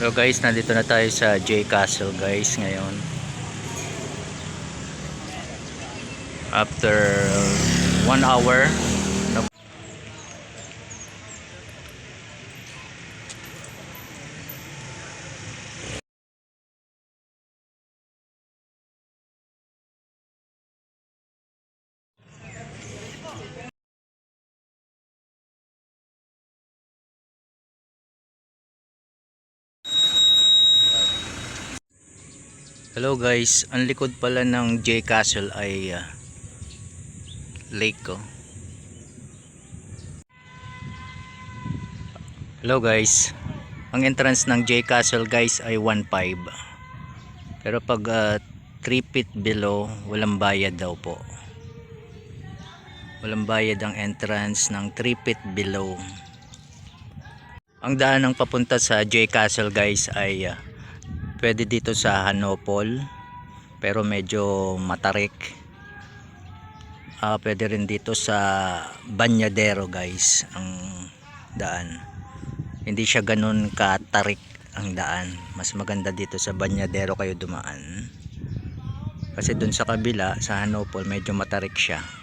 So guys, nandito na tayo sa J Castle guys ngayon. After one hour. Hello guys, ang likod pala ng J Castle ay ah, lake ko. Hello guys. Ang entrance ng J Castle guys ay 1.5. Pero pag 3 feet below, walang bayad daw po. Walang bayad ang entrance ng 3 feet below. Ang daan ng papunta sa J Castle guys ay ah, pwede dito sa Hanopol pero medyo matarik. Ah, pwede rin dito sa Banyadero guys ang daan. Hindi siya ganun katarik ang daan. Mas maganda dito sa Banyadero kayo dumaan. Kasi dun sa kabila sa Hanopol medyo matarik siya